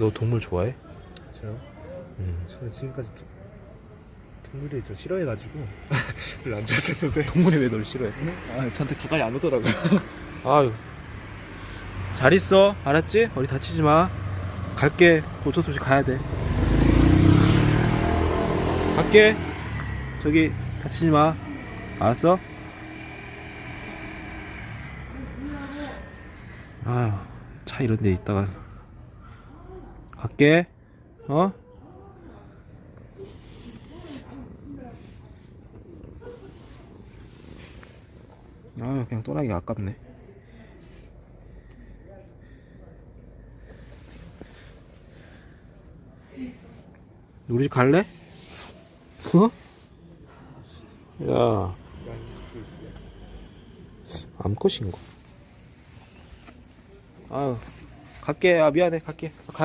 너 동물 좋아해? 저요? 음. 저는 지금까지 도- 동물이 좀 싫어해가지고 별로 안 좋아했는데 동물이 왜 널 싫어해? 아, 저한테 가까이 안 오더라고. 아유. 잘 있어. 알았지? 어디 다치지 마. 갈게. 어쩔 수 없이 가야 돼. 갈게. 저기 다치지 마. 알았어? 아유, 차 이런 데 있다가 갈게. 어? 아유, 그냥 떠나기 아깝네. 우리 집 갈래? 어? 야, 암컷인가? 아유, 갈게. 아, 미안해. 갈게. 가.